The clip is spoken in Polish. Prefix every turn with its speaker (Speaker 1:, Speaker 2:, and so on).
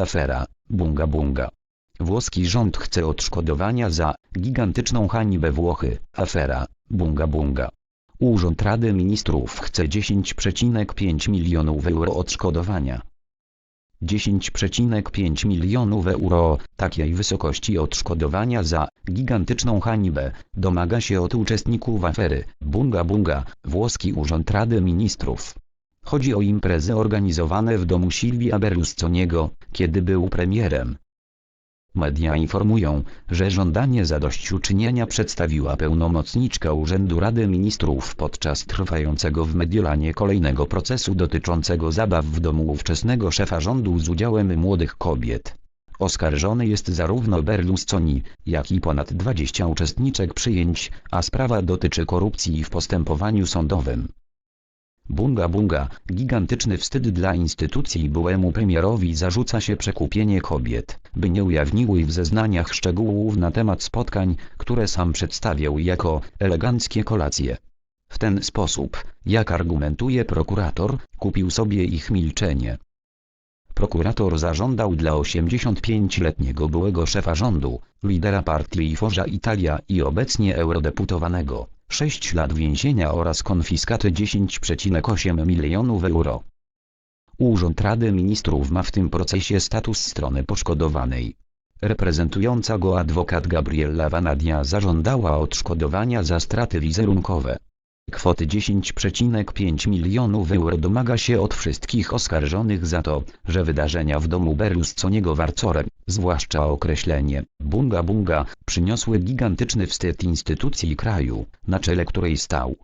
Speaker 1: Afera, bunga bunga. Włoski rząd chce odszkodowania za gigantyczną hańbę Włochy. Afera, bunga bunga. Urząd Rady Ministrów chce 10,5 milionów euro odszkodowania. 10,5 milionów euro, takiej wysokości odszkodowania za gigantyczną hańbę, domaga się od uczestników afery Bunga Bunga, włoski Urząd Rady Ministrów. Chodzi o imprezy organizowane w domu Silvia Berlusconiego, kiedy był premierem. Media informują, że żądanie zadośćuczynienia przedstawiła pełnomocniczka Urzędu Rady Ministrów podczas trwającego w Mediolanie kolejnego procesu dotyczącego zabaw w domu ówczesnego szefa rządu z udziałem młodych kobiet. Oskarżony jest zarówno Berlusconi, jak i ponad 20 uczestniczek przyjęć, a sprawa dotyczy korupcji w postępowaniu sądowym. Bunga bunga, gigantyczny wstyd dla instytucji byłemu premierowi zarzuca się przekupienie kobiet, by nie ujawniły w zeznaniach szczegółów na temat spotkań, które sam przedstawiał jako eleganckie kolacje. W ten sposób, jak argumentuje prokurator, kupił sobie ich milczenie. Prokurator zażądał dla 85-letniego byłego szefa rządu, lidera partii Forza Italia i obecnie eurodeputowanego, 6 lat więzienia oraz konfiskaty 10,8 milionów euro. Urząd Rady Ministrów ma w tym procesie status strony poszkodowanej. Reprezentująca go adwokat Gabriella Vanadia zażądała odszkodowania za straty wizerunkowe. Kwoty 10,5 milionów euro domaga się od wszystkich oskarżonych za to, że wydarzenia w domu Berlusconiego w Arcore, zwłaszcza określenie bunga bunga, przyniosły gigantyczny wstyd instytucji kraju, na czele której stał